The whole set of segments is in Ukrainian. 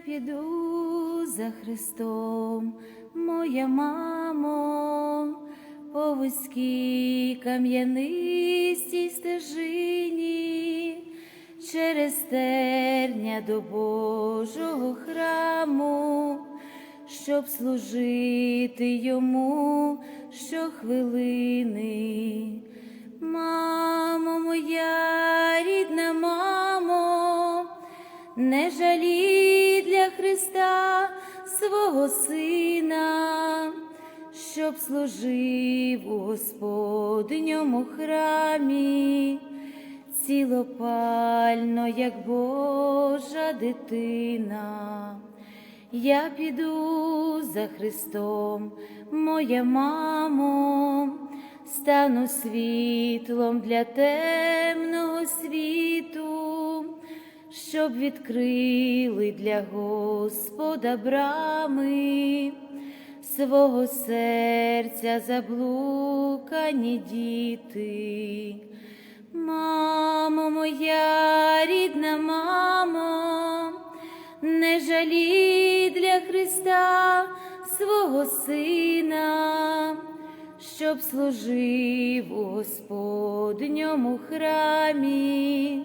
Піду за Христом, моя мамо, по вузькій кам'янистій стежині, через терня до Божого храму, щоб служити йому щохвилини. Мамо моя рідна мамо, не жалі для Христа свого Сина, щоб служив у Господньому храмі, цілопально, як Божа дитина. Я піду за Христом, моя мамо, стану світлом для темного світу, щоб відкрили для Господа брами свого серця заблукані діти. Мамо моя рідна мамо, не жалі для Христа свого Сина, щоб служив у Господньому храмі,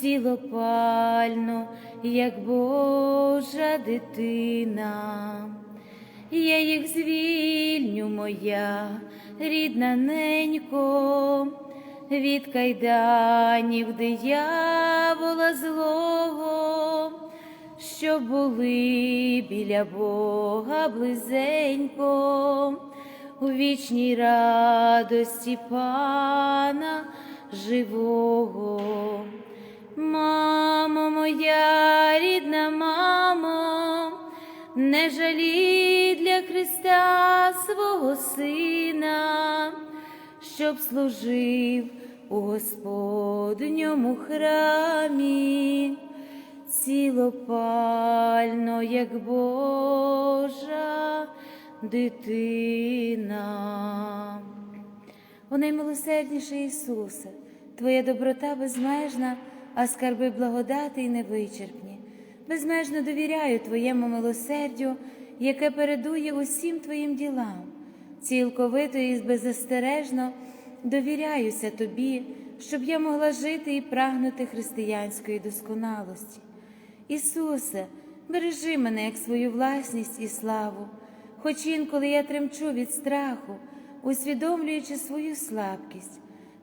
цілопально, як Божа дитина. Я їх звільню, моя рідна ненько, від кайданів диявола злого, що були біля Бога близенько, у вічній радості Пана живого. Мамо моя рідна мамо, не жалі для Христа свого Сина, щоб служив у Господньому храмі, цілопально, як Божа дитина. О наймилосердніший Ісусе, Твоя доброта безмежна, а скарби благодати й невичерпні. Безмежно довіряю Твоєму милосердю, яке передує усім Твоїм ділам. Цілковито і беззастережно довіряюся Тобі, щоб я могла жити і прагнути християнської досконалості. Ісусе, бережи мене як свою власність і славу, хоч інколи я тремчу від страху, усвідомлюючи свою слабкість,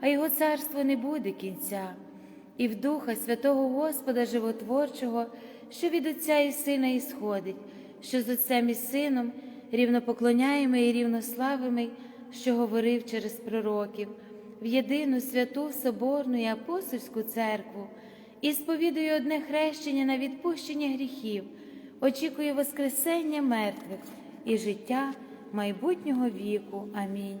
а його царство не буде кінця. І в Духа Святого Господа Животворчого, що від Отця і Сина ісходить, що з Отцем і Сином рівнопоклоняємий і рівнославимий, що говорив через пророків, в єдину святу Соборну і апостольську церкву і сповідую одне хрещення на відпущення гріхів, очікую Воскресення мертвих і життя майбутнього віку. Амінь.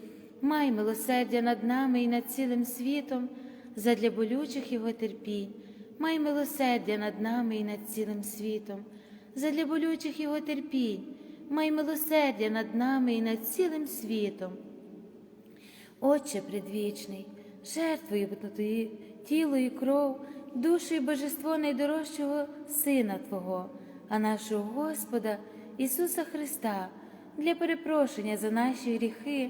май милосердя над нами і над цілим світом, задля болючих Його терпінь, май милосердя над нами і над цілим світом, задля болючих Його терпінь, май милосердя над нами і над цілим світом. Отче предвічний, жертвою Тобі тіло і кров, душу і божество найдорожчого Сина Твого, а нашого Господа Ісуса Христа для перепрошення за наші гріхи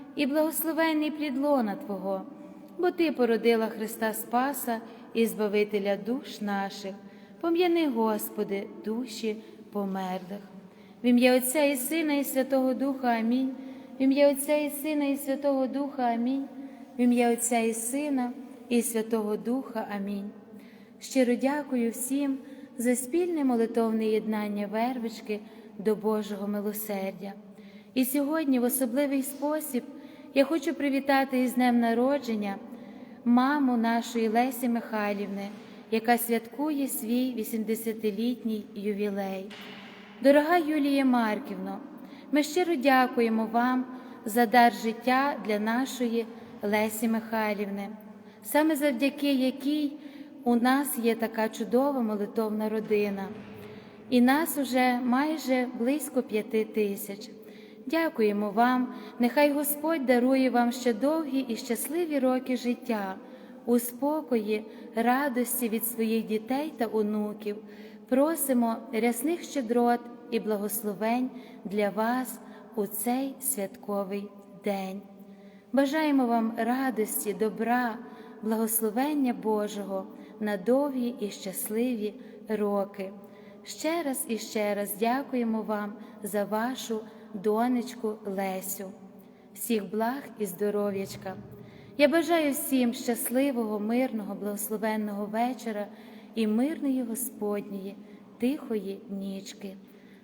і благословенний плід лона Твого, бо Ти породила Христа Спаса і Збавителя душ наших. Пом'яни, Господи, душі померлих. В ім'я Отця і Сина, і Святого Духа Амінь. В ім'я Отця і Сина, і Святого Духа Амінь. В ім'я Отця і Сина, і Святого Духа Амінь. Щиро дякую всім за спільне молитовне єднання вервички до Божого милосердя. І сьогодні, в особливий спосіб, я хочу привітати із днем народження маму нашої Лесі Михайлівни, яка святкує свій 80-літній ювілей. Дорога Юлія Марківно, ми щиро дякуємо вам за дар життя для нашої Лесі Михайлівни, саме завдяки якій у нас є така чудова молитовна родина, і нас уже майже близько п'яти тисяч. Дякуємо вам, нехай Господь дарує вам ще довгі і щасливі роки життя, у спокої, радості від своїх дітей та онуків. Просимо рясних щедрот і благословень для вас у цей святковий день. Бажаємо вам радості, добра, благословення Божого на довгі і щасливі роки. Ще раз і ще раз дякуємо вам за вашу донечку Лесю. Всіх благ і здоров'ячка. Я бажаю всім щасливого, мирного, благословенного вечора і мирної Господньої, тихої нічки.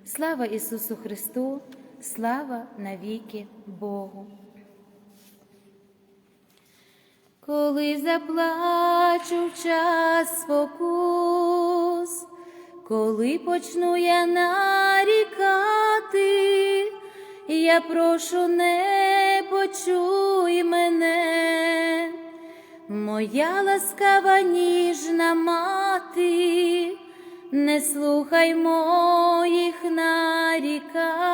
Слава Ісусу Христу, слава навіки Богу. Коли заплачу в час спокус, коли почну я нарікати, я прошу, не почуй мене, моя ласкава ніжна мати, не слухай моїх нарікань.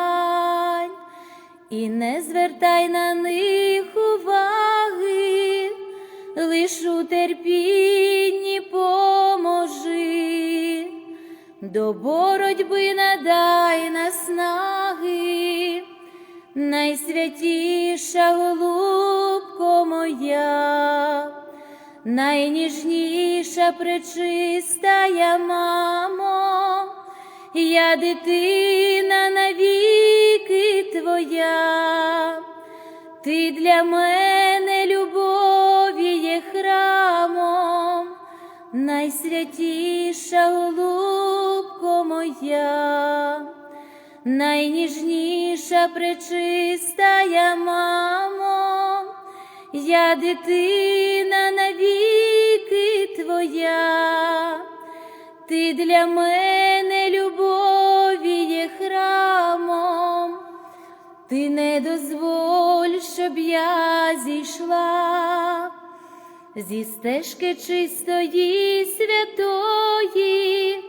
І не звертай на них уваги, лиш у терпінні поможи, до боротьби надай наснаги, найсвятіша голубко моя, найніжніша пречистая мамо, я дитина навіки твоя, ти для мене любові є храмом, найсвятіша голубко моя, найніжніша пречистая мамо, я дитина навіки твоя, ти для мене любові є храмом, ти не дозволь, щоб я зійшла зі стежки чистої святої,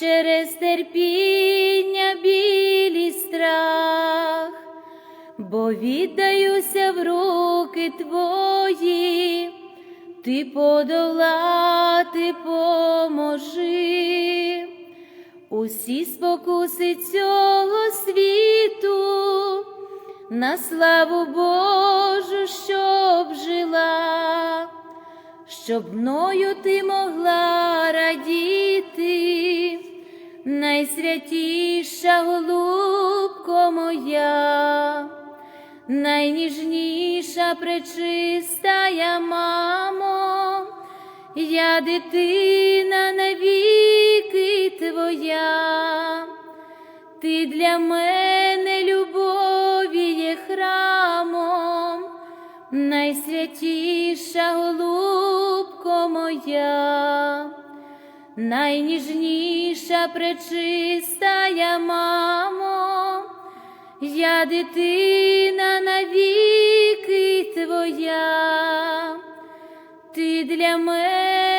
через терпіння білі страх, бо віддаюся в руки твої, ти подолати поможи. Усі спокуси цього світу, на славу Божу, щоб жила, щоб мною ти могла радіти, найсвятіша голубко моя, найніжніша пречистая мамо, я дитина навіки твоя, ти для мене любові є храмом, найсвятіша голубко моя, найніжніша пречистая мамо, я дитина навіки твоя, ти для мене